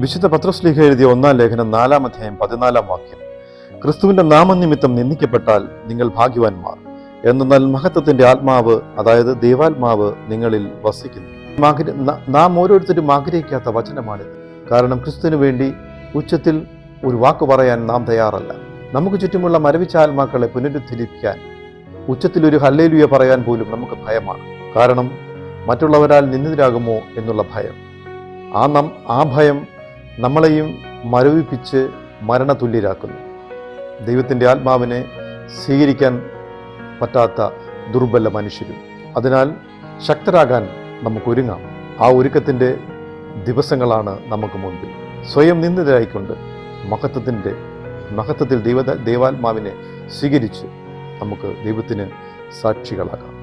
വിശുദ്ധ പത്രസ്ലീഹ എഴുതിയ ഒന്നാം ലേഖനം നാലാം അധ്യായം പതിനാലാം വാക്യം. ക്രിസ്തുവിന്റെ നാമനിമിത്തം നിന്ദിക്കപ്പെട്ടാൽ നിങ്ങൾ ഭാഗ്യവാന്മാർ. എന്നാൽ മഹത്വത്തിന്റെ ആത്മാവ് അതായത് ദൈവാത്മാവ് നിങ്ങളിൽ വസിക്കുന്നു. ന- ഓരോരുത്തരും ആഗ്രഹിക്കാത്ത വചനമാണിത്. കാരണം ക്രിസ്തുവിന് വേണ്ടി ഉച്ചത്തിൽ ഒരു വാക്ക് പറയാൻ നാം തയ്യാറല്ല. നമുക്ക് ചുറ്റുമുള്ള മരവിച്ച ആത്മാക്കളെ പുനരുദ്ധരിപ്പിക്കാൻ ഉച്ചത്തിൽ ഒരു ഹല്ലേലുയ പറയാൻ പോലും നമുക്ക് ഭയമാണ്. കാരണം മറ്റുള്ളവരാൽ നിന്ദിതരാകുമോ എന്നുള്ള ഭയം. ആ നം ആ ഭയം നമ്മളെയും മരവിപ്പിച്ച് മരണതുല്യരാക്കുന്നു. ദൈവത്തിന്റെ ആത്മാവിനെ സ്വീകരിക്കാൻ പറ്റാത്ത ദുർബല മനുഷ്യരും. അതിനാൽ ശക്തരാകാൻ നമുക്കൊരുങ്ങാം. ആ ഒരുക്കത്തിന്റെ ദിവസങ്ങളാണ് നമുക്ക് മുൻപിൽ. സ്വയം നിന്ദിതരായിക്കൊണ്ട് മഹത്വത്തിന്റെ മഹത്വത്തിൽ ദൈവ ദൈവാത്മാവിനെ സ്വീകരിച്ച് നമുക്ക് ദൈവത്തിന് സാക്ഷികളാകാം.